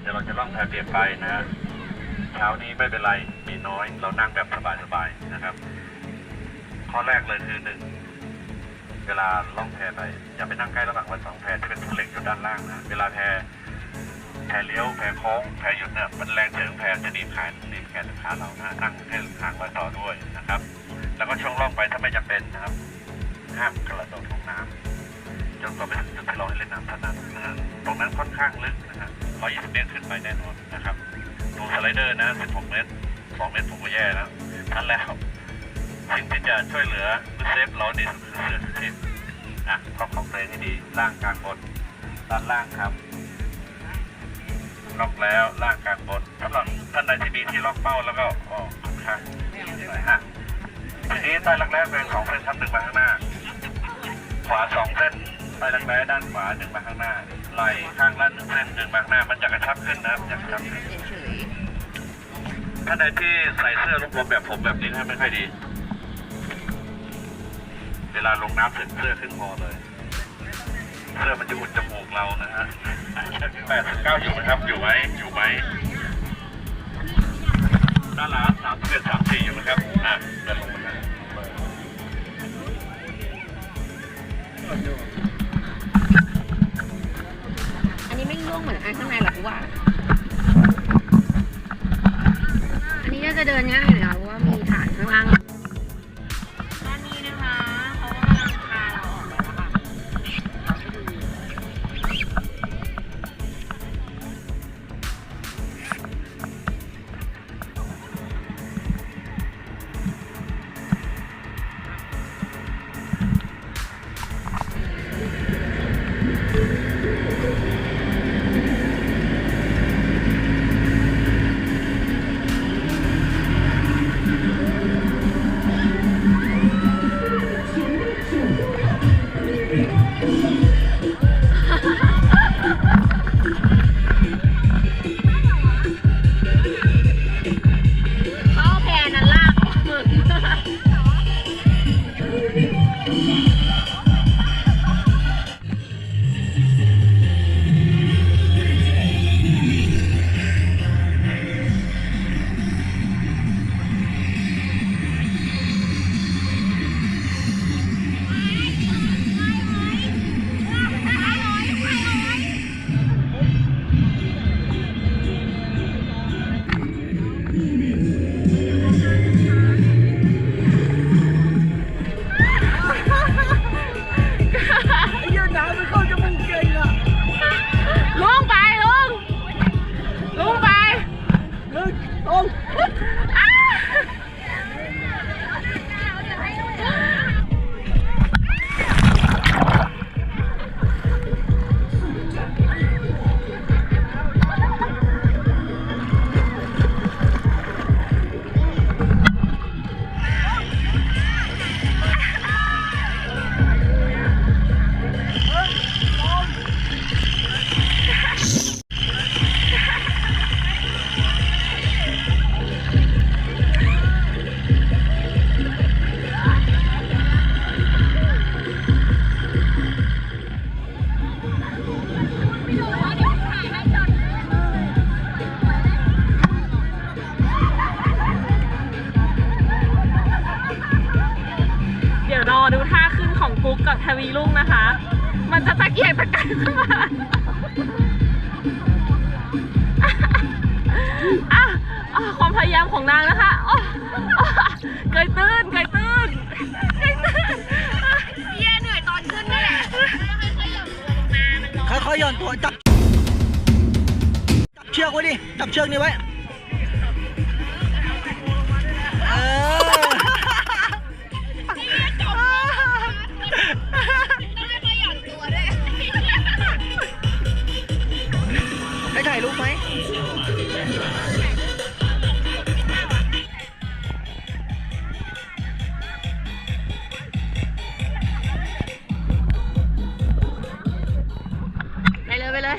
เดี๋ยวเราจะล่องแพเปลี่ยนไปนะฮะเช้านี้ไม่เป็นไรมีน้อย เรานั่งแบบสบายๆนะครับ ข้อแรกเลยคือหนึ่งเวลาล่องแพไป อย่าไปนั่งใกล้ระหว่างวันสองแพที่เป็นทุเหล็กอยู่ด้านล่างนะเวลาแพแพเลี้ยวแพโค้งแพหยุดเนี่ยมันแรงเฉียงแพจะหนีบขาหนีบแขนขาเรานะนั่งให้ห่างไว้ต่อด้วยนะครับ แล้วก็ช่วงล่องไปถ้าไม่จำเป็นนะครับห้ามกระโดดลงน้ำจนกว่าไปถึงจุดที่เราให้เล่นน้ำถนัดนะฮะตรงนั้นค่อนข้างลึกนะฮะ 120 เมตรขึ้นไปแน่นอนนะครับ ดูสไลเดอร์นะ 16 เมตร 2 เมตรผมก็แย่แล้วนั้นแล้วสิ่งที่จะช่วยเหลือหรือเซฟเราดีสุดคือเสื้อชูชีพอะล็อกของตัวเองให้ดีล่างกลางบนด้านล่างครับล็อกแล้วล่างกลางบนสำหรับท่านใดที่มีที่ล็อกเป้าแล้วก็ออกข้างอะทีนี้ใต้รักแร้เป็นสองเส้นครับดึงมาข้างหน้า ขวาสองเส้นใต้รักแร้ด้านขวาดึงมาข้างหน้า ไหล่ข้างละหนึ่งเส้นดึงมาข้างหน้ามันจะกระชับขึ้นนะครับจะกระชับขึ้นเฉยท่านใดที่ใส่เสื้อลูกลมแบบผมแบบนี้ให้ไม่ค่อยดี เวลาลงน้ำเสร็จเสื้อขึ้นคอเลย เสื้อมันจะอุดจมูกเรานะฮะแปดสิบเก้าอยู่ไหมครับ อยู่ไหมอยู่ไหมด้านหลังสามสิบเอ็ดสามสี่อยู่ไหมครับ ไอนอันข้างในหรอกว่า อันนี้ก็จะเดินง่ายหน่อยค่ะเพราะว่ามีฐานข้างล่าง ขอดูท่าขึ้นของกุ๊กกับทวีลุ่งนะคะ มันจะตะเกียกตะกายขึ้นมาความพยายามของนางนะคะเกยตื้นเกยตื้นเกยตื้นเย่เหนื่อยตอนขึ้นนี่แหละค่อยๆหย่อนตัวลงมามันลงค่อยๆหย่อนตัวจับจับเชือกไว้ดิ จับเชือกนี้ไว้ เออ ไปเลยไปเลย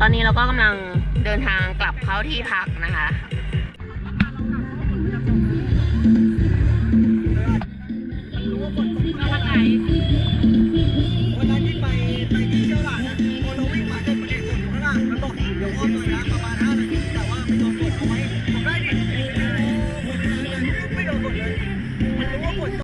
ตอนนี้เราก็กำลัง เดินทางกลับเข้าที่พักนะคะรู้ว่าฝนตก